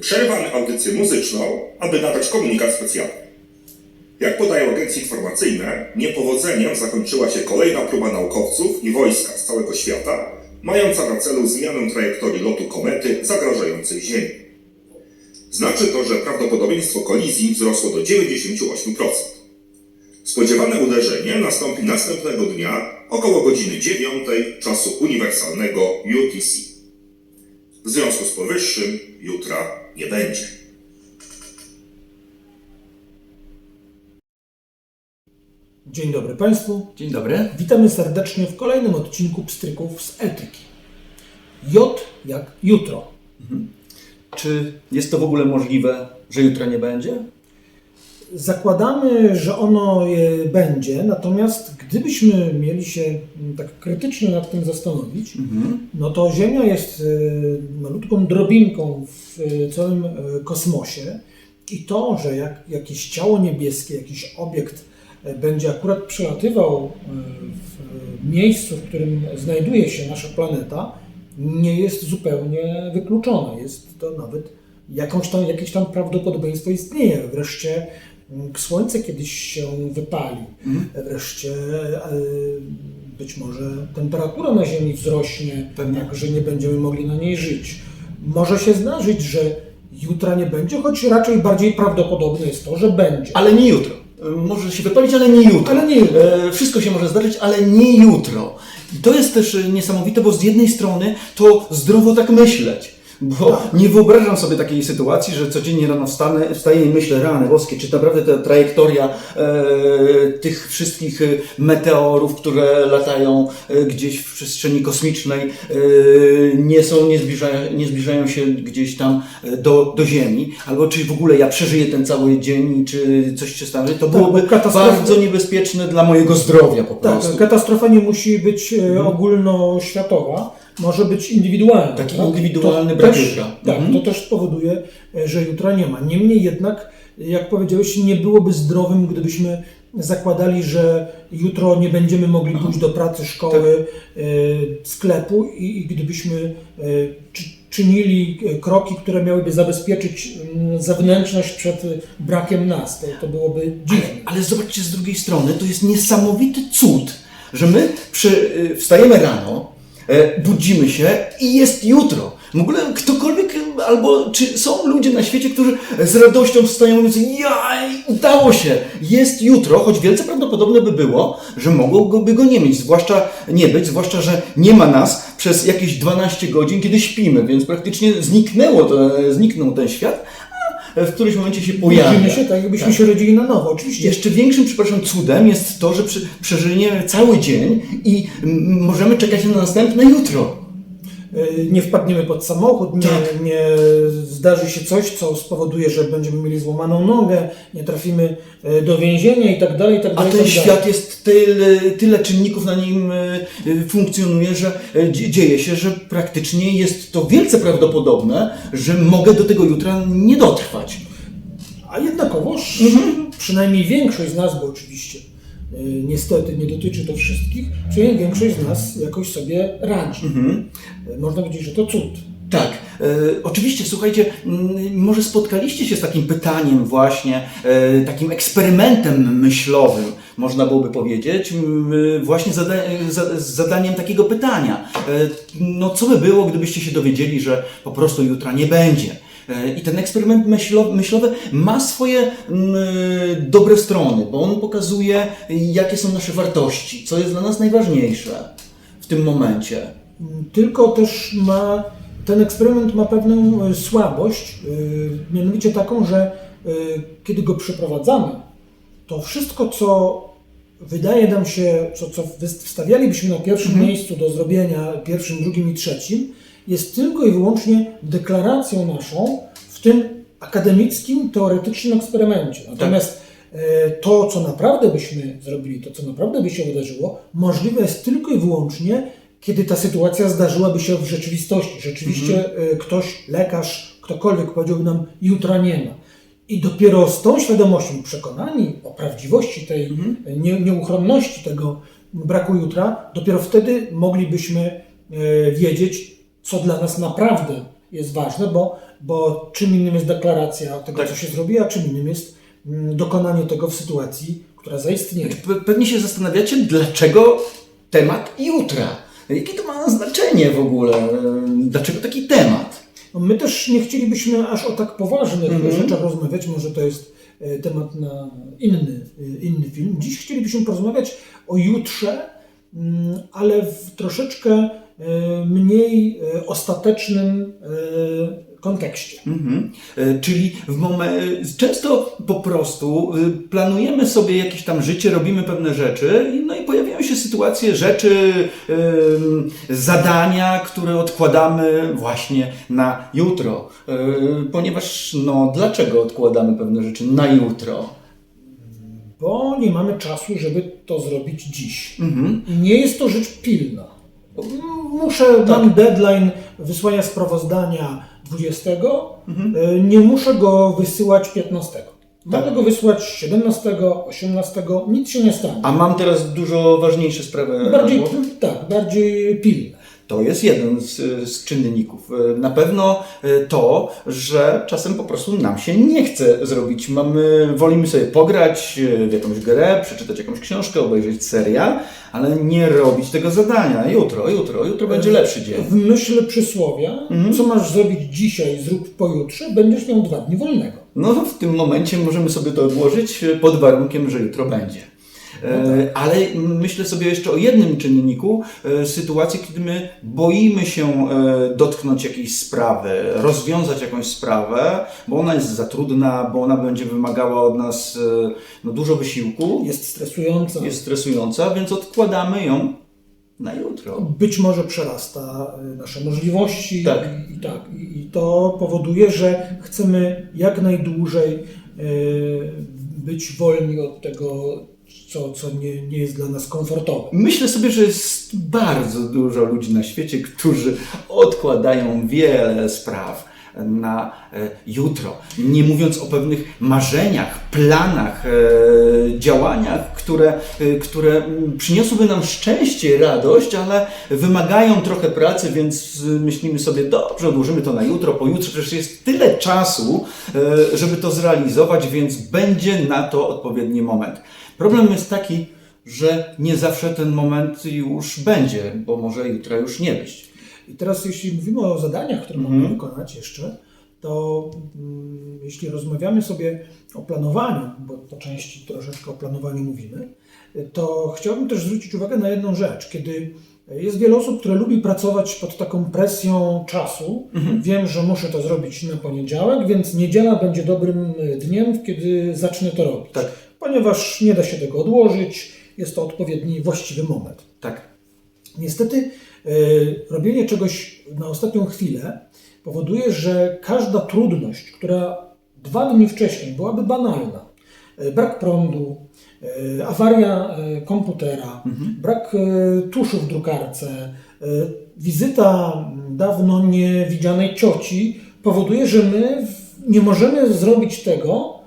Przerwamy audycję muzyczną, aby nadać komunikat specjalny. Jak podają agencje informacyjne, niepowodzeniem zakończyła się kolejna próba naukowców i wojska z całego świata, mająca na celu zmianę trajektorii lotu komety zagrażającej Ziemi. Znaczy to, że prawdopodobieństwo kolizji wzrosło do 98%. Spodziewane uderzenie nastąpi następnego dnia około godziny 9 czasu uniwersalnego UTC. W związku z powyższym jutra nie będzie. Dzień dobry Państwu. Dzień dobry. Witamy serdecznie w kolejnym odcinku Pstryków z etyki. J jak jutro. Czy jest to w ogóle możliwe, że jutra nie będzie? Zakładamy, że ono e, będzie, natomiast gdybyśmy mieli się m, tak krytycznie nad tym zastanowić, no to Ziemia jest e, malutką drobinką w e, całym kosmosie i to, że jak, jakieś ciało niebieskie, jakiś obiekt będzie akurat przelatywał w miejscu, w którym znajduje się nasza planeta, nie jest zupełnie wykluczone. Jest to nawet jakąś tam, jakieś tam prawdopodobieństwo istnieje. Wreszcie mm, Słońce kiedyś się wypali. Wreszcie e, być może temperatura na Ziemi wzrośnie, Pewnie. tak że nie będziemy mogli na niej żyć. Może się zdarzyć, że jutra nie będzie, choć raczej bardziej prawdopodobne jest to, że będzie. Ale nie jutro. E, Może się wypalić, ale nie jutro. Ale nie jutro. E, wszystko się może zdarzyć, ale nie jutro. I to jest też niesamowite, bo z jednej strony to zdrowo tak myśleć. Bo Tak. nie wyobrażam sobie takiej sytuacji, że codziennie rano wstanę, wstaję i myślę, rany boskie, czy naprawdę ta trajektoria e, tych wszystkich e, meteorów, które latają e, gdzieś w przestrzeni kosmicznej, e, nie są, nie zbliżają, nie zbliżają się gdzieś tam e, do, do Ziemi, albo czy w ogóle ja przeżyję ten cały dzień, czy coś się stanie, to byłoby bo katastrofa- bardzo niebezpieczne dla mojego zdrowia po Tak, prostu. katastrofa nie musi być ogólnoświatowa, może być indywidualna. Taki tak? indywidualny to brak też, jutra. Tak, Mhm. to też spowoduje, e, że jutra nie ma. Niemniej jednak, jak powiedziałeś, nie byłoby zdrowym, gdybyśmy zakładali, że jutro nie będziemy mogli pójść do pracy, szkoły, Tak. e, sklepu i, i gdybyśmy e, czy, czynili kroki, które miałyby zabezpieczyć mm, zewnętrzność przed brakiem nas. To, to byłoby dziwne. Ale zobaczcie z drugiej strony, to jest niesamowity cud, że my przy, y, wstajemy rano, budzimy się i jest jutro. W ogóle ktokolwiek, y, albo czy są ludzie na świecie, którzy z radością wstają mówiąc, jaj, udało się, jest jutro, choć wielce prawdopodobne by było, że mogłoby go nie mieć, zwłaszcza nie być, zwłaszcza, że nie ma nas przez jakieś 12 godzin, kiedy śpimy, więc praktycznie zniknęło to, zniknął ten świat, w którymś momencie się pojawia. Budzimy się tak, jakbyśmy się rodzili na nowo. Oczywiście Jeszcze większym, przepraszam, cudem jest to, że przeżyjemy cały dzień i możemy czekać na następne jutro. Y, nie wpadniemy pod samochód, nie, Tak. nie zdarzy się coś, co spowoduje, że będziemy mieli złamaną nogę, nie trafimy y, do więzienia i tak dalej, i tak A dalej. i ten tak świat jest tyle, tyle czynników na nim y, funkcjonuje, że dzie- dzieje się, że praktycznie jest to wielce prawdopodobne, że mogę do tego jutra nie dotrwać. A jednakowoż Mhm. przynajmniej większość z nas, bo oczywiście niestety nie dotyczy to wszystkich, przynajmniej większość z nas jakoś sobie radzi. Mhm. Y, Można powiedzieć, że to cud. Tak, e, oczywiście, słuchajcie, mm, może spotkaliście się z takim pytaniem właśnie, e, takim eksperymentem myślowym, można byłoby powiedzieć, e, właśnie zada, za, zadaniem takiego pytania. E, no co by było, gdybyście się dowiedzieli, że po prostu jutra nie będzie? E, I ten eksperyment myślo, myślowy ma swoje mm, e, dobre strony, bo on pokazuje, jakie są nasze wartości, co jest dla nas najważniejsze w tym momencie. Tylko też ma, ten eksperyment ma pewną y, słabość, mianowicie taką, że kiedy go przeprowadzamy, to wszystko, co wydaje nam się, co, co wstawialibyśmy na pierwszym miejscu do zrobienia, pierwszym, drugim i trzecim, jest tylko i wyłącznie deklaracją naszą w tym akademickim, teoretycznym eksperymencie. Natomiast e, to, co naprawdę byśmy zrobili, to, co naprawdę by się wydarzyło, możliwe jest tylko i wyłącznie, kiedy ta sytuacja zdarzyłaby się w rzeczywistości. Rzeczywiście e, ktoś, lekarz, ktokolwiek powiedziałby nam, jutra nie ma. I dopiero z tą świadomością, przekonani o prawdziwości tej nie, nieuchronności tego braku jutra, dopiero wtedy moglibyśmy e, wiedzieć, co dla nas naprawdę jest ważne, bo bo czym innym jest deklaracja tego, Tak. co się zrobi, a czym innym jest mm, dokonanie tego w sytuacji, która zaistnieje. Pe- Pewnie się zastanawiacie, dlaczego temat jutra? Jakie to ma znaczenie w ogóle? Dlaczego taki temat? No, My też nie chcielibyśmy aż o tak poważnych Mhm. rzeczach rozmawiać, może to jest e, temat na inny, e, inny film. Dziś chcielibyśmy porozmawiać o jutrze, mm, ale w troszeczkę e, mniej e, ostatecznym e, kontekście. Mhm. E, Czyli w momen- często po prostu planujemy sobie jakieś tam życie, robimy pewne rzeczy, no i pojawiają się sytuacje, rzeczy, zadania, które odkładamy właśnie na jutro. Ponieważ, no, dlaczego odkładamy pewne rzeczy na jutro? Bo nie mamy czasu, żeby to zrobić dziś. Mhm. Nie jest to rzecz pilna. Muszę, mam deadline wysłania sprawozdania 20, e, nie muszę go wysyłać 15. Mogę Tak. go wysłać 17, 18, nic się nie stanie. A mam teraz dużo ważniejsze sprawy. bardziej, tak, bardziej pilne. To jest jeden z, z czynników. E, Na pewno e, to, że czasem po prostu nam się nie chce zrobić. Mamy, wolimy sobie pograć e, w jakąś grę, przeczytać jakąś książkę, obejrzeć serial, ale nie robić tego zadania. Jutro, jutro, jutro będzie lepszy dzień. W myśl przysłowia, co masz zrobić dzisiaj, zrób pojutrze, będziesz miał dwa dni wolnego. No w tym momencie możemy sobie to odłożyć pod warunkiem, że jutro będzie. E, Ale myślę sobie jeszcze o jednym czynniku, e, sytuacji, kiedy my boimy się e, dotknąć jakiejś sprawy, rozwiązać jakąś sprawę, bo ona jest za trudna, bo ona będzie wymagała od nas no, dużo wysiłku, Jest stresująca. jest stresująca, więc odkładamy ją na jutro. być może przerasta nasze możliwości Tak. I, tak, i to powoduje, że chcemy jak najdłużej być wolni od tego, co, co nie, nie jest dla nas komfortowe. Myślę sobie, że jest bardzo dużo ludzi na świecie, którzy odkładają wiele spraw na e, jutro. Nie mówiąc o pewnych marzeniach, planach, e, działaniach, które, e, które przyniosłyby nam szczęście radość, ale wymagają trochę pracy, więc myślimy sobie, dobrze, odłożymy to na jutro, pojutrze, przecież jest tyle czasu, żeby to zrealizować, więc będzie na to odpowiedni moment. Problem jest taki, że nie zawsze ten moment już będzie, bo może jutra już nie być. I teraz, jeśli mówimy o zadaniach, które Mhm. mamy wykonać jeszcze, to mm, jeśli rozmawiamy sobie o planowaniu, bo po części troszeczkę o planowaniu mówimy, to chciałbym też zwrócić uwagę na jedną rzecz. Kiedy jest wiele osób, które lubi pracować pod taką presją czasu, Mhm. wiem, że muszę to zrobić na poniedziałek, więc niedziela będzie dobrym y, dniem, kiedy zacznę to robić. Tak. Ponieważ nie da się tego odłożyć, jest to odpowiedni, właściwy moment. Tak. Niestety robienie czegoś na ostatnią chwilę powoduje, że każda trudność, która dwa dni wcześniej byłaby banalna, y, brak prądu, y, awaria komputera, brak y, tuszu w drukarce, wizyta dawno niewidzianej cioci, powoduje, że my nie możemy zrobić tego,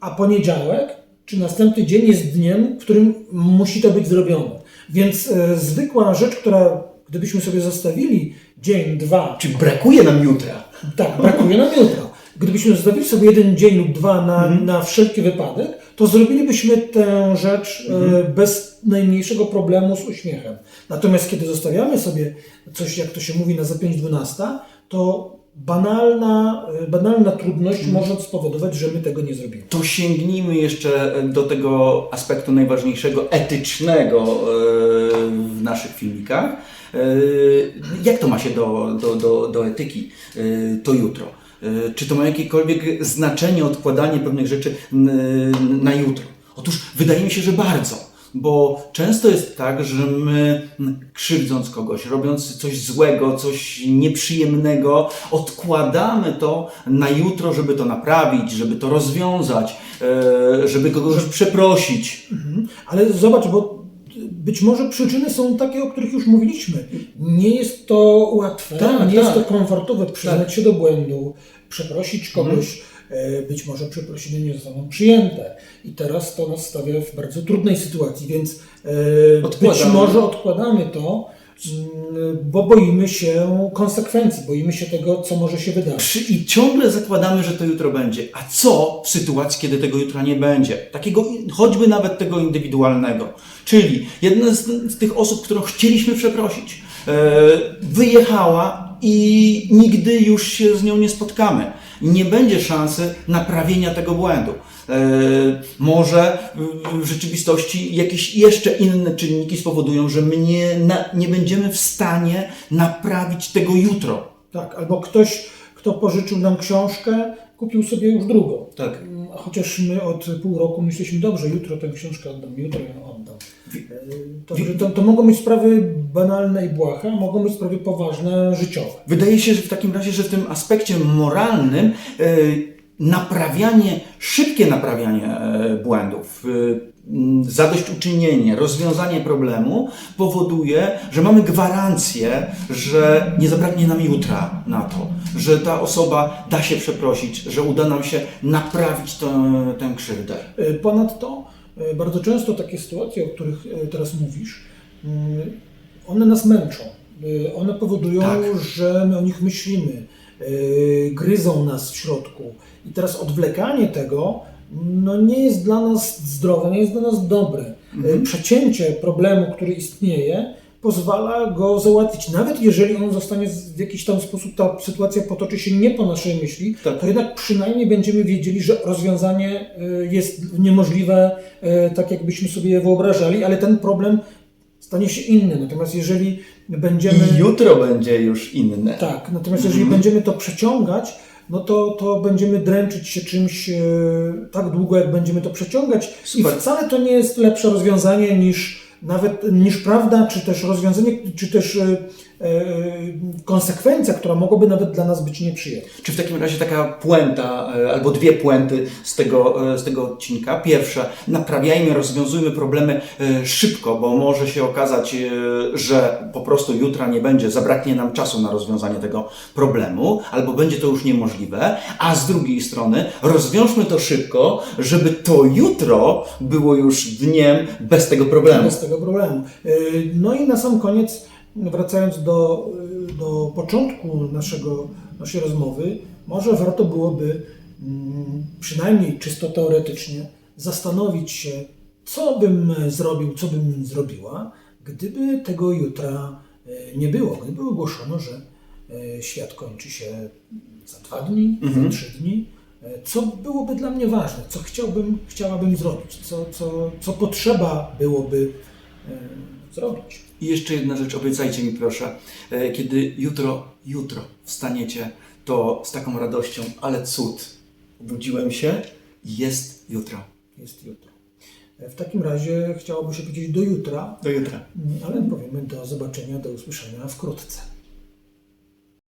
a poniedziałek czy następny dzień jest dniem, w którym musi to być zrobione. Więc e, zwykła rzecz, która gdybyśmy sobie zostawili dzień, dwa, Czy brakuje nam jutra? tak, brakuje nam jutro. Gdybyśmy zostawili sobie jeden dzień lub dwa na, na wszelki wypadek, to zrobilibyśmy tę rzecz e, bez najmniejszego problemu z uśmiechem. Natomiast kiedy zostawiamy sobie coś, jak to się mówi, na za 5-12, to banalna, e, banalna trudność może spowodować, że my tego nie zrobimy. To sięgnijmy jeszcze do tego aspektu najważniejszego, etycznego e, w naszych filmikach. Jak to ma się do, do, do, do etyki to jutro? Czy to ma jakiekolwiek znaczenie odkładanie pewnych rzeczy na jutro? Otóż wydaje mi się, że bardzo. Bo często jest tak, że my krzywdząc kogoś, robiąc coś złego, coś nieprzyjemnego, odkładamy to na jutro, żeby to naprawić, żeby to rozwiązać, e, żeby kogoś przeprosić. Mhm. Ale zobacz, bo być może przyczyny są takie, o których już mówiliśmy. Nie jest to łatwe, Tak, nie jest tak. to komfortowe przyznać Tak. się do błędu, przeprosić kogoś. e, Być może przeprosiny nie zostaną przyjęte. I teraz to nas stawia w bardzo trudnej sytuacji, więc e, być Odkładamy. może odkładamy to bo boimy się konsekwencji, boimy się tego, co może się wydarzyć. I ciągle zakładamy, że to jutro będzie. A co w sytuacji, kiedy tego jutra nie będzie? Takiego, choćby nawet tego indywidualnego. Czyli jedna z, z tych osób, którą chcieliśmy przeprosić, e, wyjechała i nigdy już się z nią nie spotkamy. Nie będzie szansy naprawienia tego błędu. E, może w- rzeczywistości jakieś jeszcze inne czynniki spowodują, że my nie, nie będziemy w stanie naprawić tego jutro. Tak, albo ktoś, kto pożyczył nam książkę, kupił sobie już drugą. Tak. Mm, Chociaż my od pół roku myśleliśmy, dobrze, jutro tę książkę oddam, jutro ją oddam. E, To, to, to mogą być sprawy banalne i błahe, a mogą być sprawy poważne, życiowe. Wydaje się, że w takim razie, że w tym aspekcie moralnym e, naprawianie, szybkie naprawianie e, błędów, e, zadośćuczynienie, rozwiązanie problemu powoduje, że mamy gwarancję, że nie zabraknie nam jutra na to, że ta osoba da się przeprosić, że uda nam się naprawić tę, tę krzywdę. E, Ponadto bardzo często takie sytuacje, o których teraz mówisz, mm, one nas męczą. One powodują, Tak. że my o nich myślimy, gryzą nas w środku. I teraz odwlekanie tego no, nie jest dla nas zdrowe, nie jest dla nas dobre. E, Przecięcie problemu, który istnieje, pozwala go załatwić. Nawet jeżeli on zostanie w jakiś tam sposób, ta sytuacja potoczy się nie po naszej myśli, Tak. to jednak przynajmniej będziemy wiedzieli, że rozwiązanie y, jest niemożliwe, tak jakbyśmy sobie je wyobrażali, ale ten problem stanie się inny. Natomiast jeżeli będziemy. I jutro będzie już inne. Tak, natomiast jeżeli będziemy to przeciągać, no to, to będziemy dręczyć się czymś e, tak długo, jak będziemy to przeciągać. Super. I wcale to nie jest lepsze rozwiązanie niż nawet niż prawda, czy też rozwiązanie, czy też e, e, konsekwencja, która mogłaby nawet dla nas być nieprzyjemna. Czy w takim razie taka puenta, e, albo dwie puenty z tego, z tego odcinka? Pierwsza, naprawiajmy, rozwiązujmy problemy szybko, bo może się okazać, że po prostu jutra nie będzie, zabraknie nam czasu na rozwiązanie tego problemu, albo będzie to już niemożliwe, a z drugiej strony rozwiążmy to szybko, żeby to jutro było już dniem bez tego problemu. bez tego problemu. Y, No i na sam koniec, wracając do, y, do początku naszego, naszej rozmowy, może warto byłoby mm, przynajmniej czysto teoretycznie zastanowić się, co bym zrobił, co bym zrobiła, gdyby tego jutra y, nie było, gdyby ogłoszono, że świat kończy się za dwa dni, za trzy dni. Co byłoby dla mnie ważne, co chciałbym, chciałabym zrobić, co, co, co potrzeba byłoby zrobić. I jeszcze jedna rzecz, obiecajcie mi proszę, e, kiedy jutro, jutro wstaniecie, to z taką radością, ale cud, obudziłem się, jest jutro. Jest jutro. E, W takim razie chciałoby się powiedzieć do jutra, Do jutra. ale powiemy do zobaczenia, do usłyszenia wkrótce.